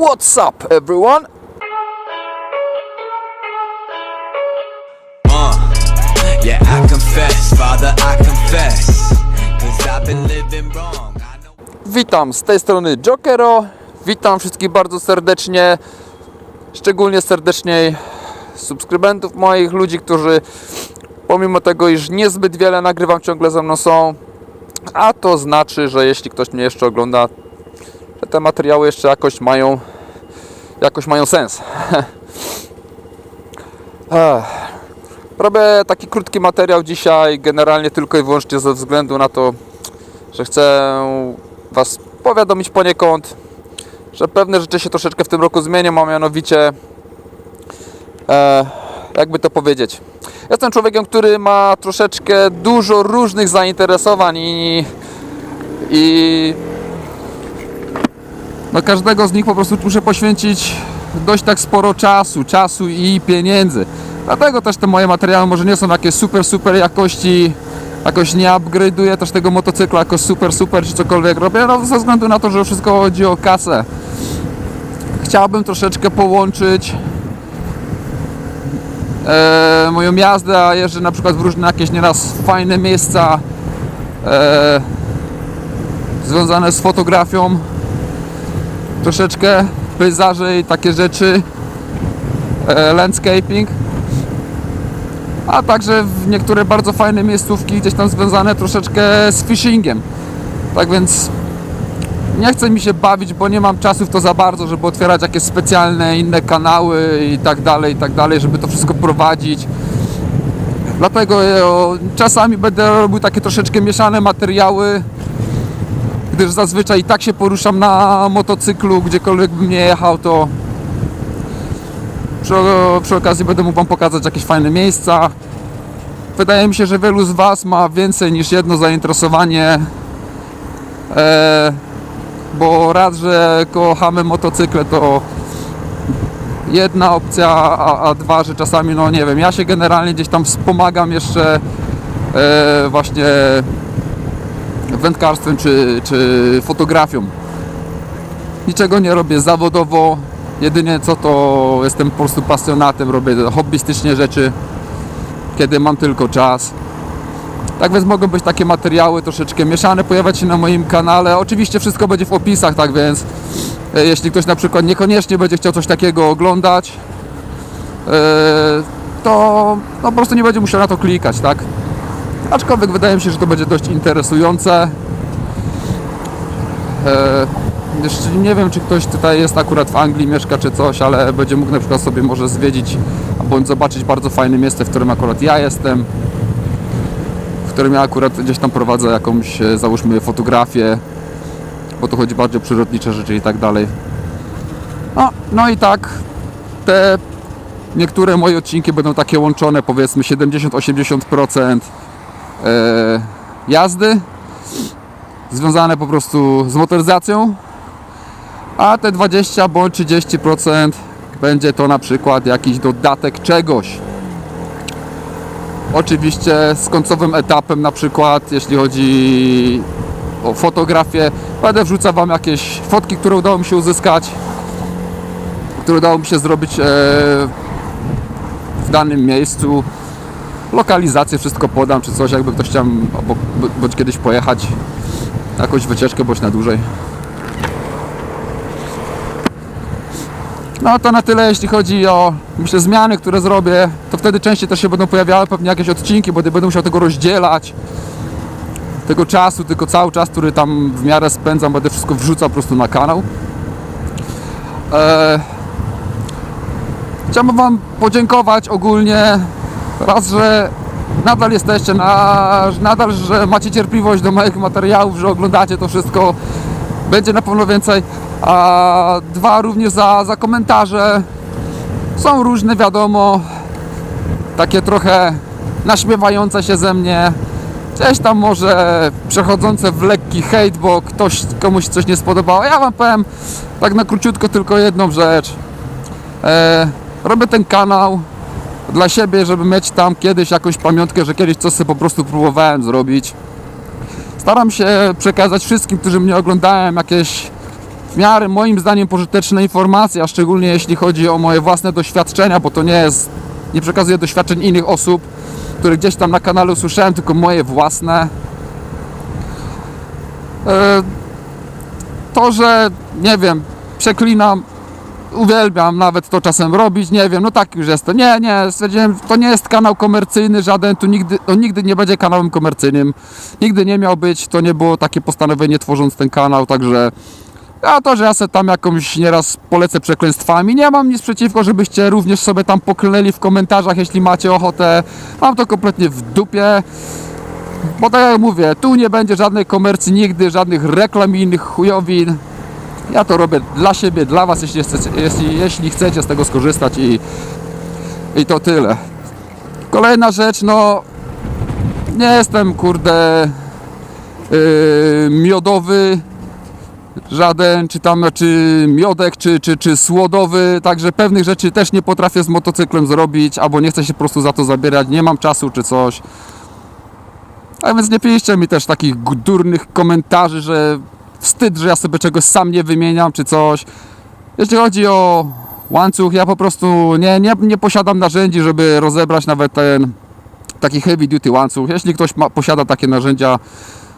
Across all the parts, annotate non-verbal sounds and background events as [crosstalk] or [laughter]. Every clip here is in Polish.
What's up, everyone? Uh, yeah, I confess, Father, I confess. Cause I've been living wrong. Witam z tej strony Jokero. Witam wszystkich bardzo serdecznie. Szczególnie serdeczniej subskrybentów moich, ludzi, którzy pomimo tego, iż niezbyt wiele nagrywam, ciągle ze mną są. A to znaczy, że jeśli ktoś mnie jeszcze ogląda, że te materiały jeszcze jakoś mają, jakoś mają sens. [laughs] Robię taki krótki materiał dzisiaj, generalnie tylko i wyłącznie ze względu na to, że chcę Was powiadomić poniekąd, że pewne rzeczy się troszeczkę w tym roku zmienią, a mianowicie, e, jakby to powiedzieć, jestem człowiekiem, który ma troszeczkę dużo różnych zainteresowań i, i no każdego z nich po prostu muszę poświęcić dość tak sporo czasu, czasu i pieniędzy. Dlatego też te moje materiały może nie są jakieś super, super jakości, jakoś nie upgrade'uję też tego motocykla jako super, super czy cokolwiek robię, no ze względu na to, że wszystko chodzi o kasę. Chciałbym troszeczkę połączyć e, moją jazdę, a jeżdżę na przykład w różne jakieś nieraz fajne miejsca e, związane z fotografią troszeczkę pejzaże i takie rzeczy e, landscaping a także w niektóre bardzo fajne miejscówki gdzieś tam związane troszeczkę z fishingiem tak więc nie chcę mi się bawić, bo nie mam czasu w to za bardzo, żeby otwierać jakieś specjalne inne kanały i tak dalej, i tak dalej, żeby to wszystko prowadzić. Dlatego e, czasami będę robił takie troszeczkę mieszane materiały, gdyż zazwyczaj i tak się poruszam na motocyklu, gdziekolwiek bym nie jechał, to przy, przy okazji będę mógł Wam pokazać jakieś fajne miejsca. Wydaje mi się, że wielu z Was ma więcej niż jedno zainteresowanie, e, bo raz, że kochamy motocykle, to jedna opcja, a, a dwa, że czasami, no nie wiem, ja się generalnie gdzieś tam wspomagam jeszcze e, właśnie wędkarstwem czy, czy fotografią. Niczego nie robię zawodowo, jedynie co to jestem po prostu pasjonatem, robię hobbystycznie rzeczy, kiedy mam tylko czas. Tak więc mogą być takie materiały troszeczkę mieszane, pojawiać się na moim kanale. Oczywiście wszystko będzie w opisach, tak więc e, jeśli ktoś na przykład niekoniecznie będzie chciał coś takiego oglądać, e, to no, po prostu nie będzie musiał na to klikać, tak? Aczkolwiek wydaje mi się, że to będzie dość interesujące. E, jeszcze nie wiem, czy ktoś tutaj jest akurat w Anglii, mieszka czy coś, ale będzie mógł na przykład sobie może zwiedzić bądź zobaczyć bardzo fajne miejsce, w którym akurat ja jestem, w którym ja akurat gdzieś tam prowadzę jakąś, e, załóżmy, fotografię, bo tu chodzi bardziej o przyrodnicze rzeczy i tak dalej. No, no i tak, te niektóre moje odcinki będą takie łączone, powiedzmy 70-80% e, jazdy, związane po prostu z motoryzacją, a te 20 bądź 30% będzie to na przykład jakiś dodatek czegoś. Oczywiście z końcowym etapem na przykład, jeśli chodzi o fotografię, będę wrzucał Wam jakieś fotki, które udało mi się uzyskać, które udało mi się zrobić e, w danym miejscu. Lokalizację, wszystko podam, czy coś, jakby ktoś chciał obok, bądź kiedyś pojechać jakąś wycieczkę, bądź na dłużej. No to na tyle, jeśli chodzi o myślę zmiany, które zrobię, to wtedy częściej też się będą pojawiały pewnie jakieś odcinki, bo będę musiał tego rozdzielać tego czasu, tylko cały czas, który tam w miarę spędzam, będę wszystko wrzucał po prostu na kanał. Eee, chciałbym Wam podziękować ogólnie raz, że nadal jesteście, na, nadal, że macie cierpliwość do moich materiałów, że oglądacie to wszystko. Będzie na pewno więcej. A dwa również za, za komentarze. Są różne, wiadomo, takie trochę naśmiewające się ze mnie. Gdzieś tam może przechodzące w lekki hejt, bo ktoś komuś coś nie spodobało. Ja wam powiem tak na króciutko tylko jedną rzecz. E, robię ten kanał dla siebie, żeby mieć tam kiedyś jakąś pamiątkę, że kiedyś coś sobie po prostu próbowałem zrobić. Staram się przekazać wszystkim, którzy mnie oglądają, jakieś w miarę moim zdaniem pożyteczne informacje, a szczególnie jeśli chodzi o moje własne doświadczenia, bo to nie jest, nie przekazuję doświadczeń innych osób, które gdzieś tam na kanale usłyszałem, tylko moje własne. E, To, że nie wiem, przeklinam, uwielbiam nawet to czasem robić, nie wiem, no tak już jest to. Nie, nie, stwierdziłem, to nie jest kanał komercyjny żaden, tu nigdy, on nigdy nie będzie kanałem komercyjnym. Nigdy nie miał być, to nie było takie postanowienie tworząc ten kanał, także a to, że ja sobie tam jakąś nieraz polecę przekleństwami, nie mam nic przeciwko, żebyście również sobie tam poklnęli w komentarzach, jeśli macie ochotę. Mam to kompletnie w dupie. Bo tak jak mówię, tu nie będzie żadnej komercji nigdy, żadnych reklam innych chujowin. Ja to robię dla siebie, dla was, jeśli jeśli, jeśli chcecie z tego skorzystać i, i to tyle. Kolejna rzecz, no nie jestem kurde yy, miodowy, żaden, czy tam, czy miodek, czy, czy, czy słodowy, także pewnych rzeczy też nie potrafię z motocyklem zrobić, albo nie chcę się po prostu za to zabierać, nie mam czasu, czy coś. A więc nie piszcie mi też takich durnych komentarzy, że wstyd, że ja sobie czegoś sam nie wymieniam, czy coś. Jeśli chodzi o łańcuch, ja po prostu nie, nie, nie posiadam narzędzi, żeby rozebrać nawet ten taki heavy duty łańcuch. Jeśli ktoś ma, posiada takie narzędzia,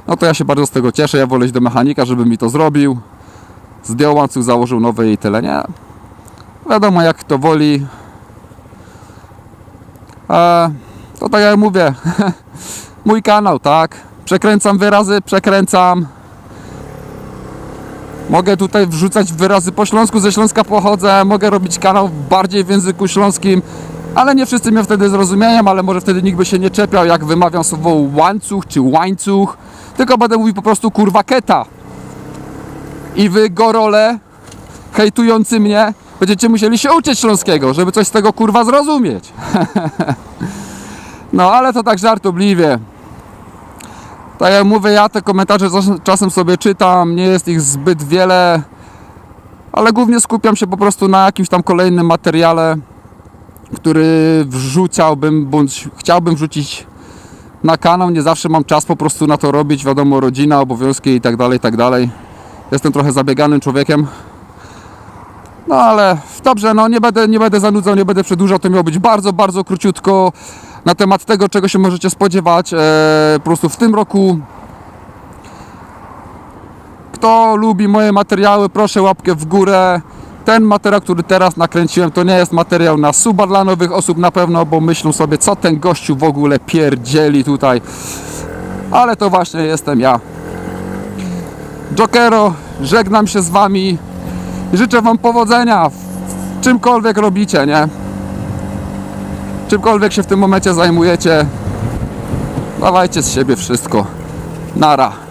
no to ja się bardzo z tego cieszę. Ja wolę iść do mechanika, żeby mi to zrobił. Zdjął łańcuch, założył nowy i tyle, nie? Wiadomo jak kto woli. E, to tak jak mówię, [laughs] mój kanał, tak? Przekręcam wyrazy, przekręcam. Mogę tutaj wrzucać wyrazy po śląsku, ze Śląska pochodzę, mogę robić kanał bardziej w języku śląskim, ale nie wszyscy mnie wtedy zrozumieją, ale może wtedy nikt by się nie czepiał, jak wymawiam słowo łańcuch czy łańcuch, tylko będę mówił po prostu kurwa keta. I wy gorole, hejtujący mnie, będziecie musieli się uczyć śląskiego, żeby coś z tego kurwa zrozumieć. [laughs] no ale to tak żartobliwie. Tak jak mówię, ja te komentarze czas- czasem sobie czytam, nie jest ich zbyt wiele, ale głównie skupiam się po prostu na jakimś tam kolejnym materiale, który wrzucałbym, bądź chciałbym wrzucić na kanał. Nie zawsze mam czas po prostu na to robić, wiadomo, rodzina, obowiązki i tak dalej, tak dalej. Jestem trochę zabieganym człowiekiem. No ale dobrze, no nie będę, nie będę zanudzał, nie będę przedłużał, to miało być bardzo, bardzo króciutko na temat tego, czego się możecie spodziewać. E, po prostu w tym roku. Kto lubi moje materiały, proszę łapkę w górę. Ten materiał, który teraz nakręciłem, to nie jest materiał na suba dla nowych osób na pewno, bo myślą sobie, co ten gościu w ogóle pierdzieli tutaj. Ale to właśnie jestem ja. Jokero, żegnam się z wami życzę wam powodzenia w czymkolwiek robicie, nie? Czymkolwiek się w tym momencie zajmujecie, dawajcie z siebie wszystko. Nara.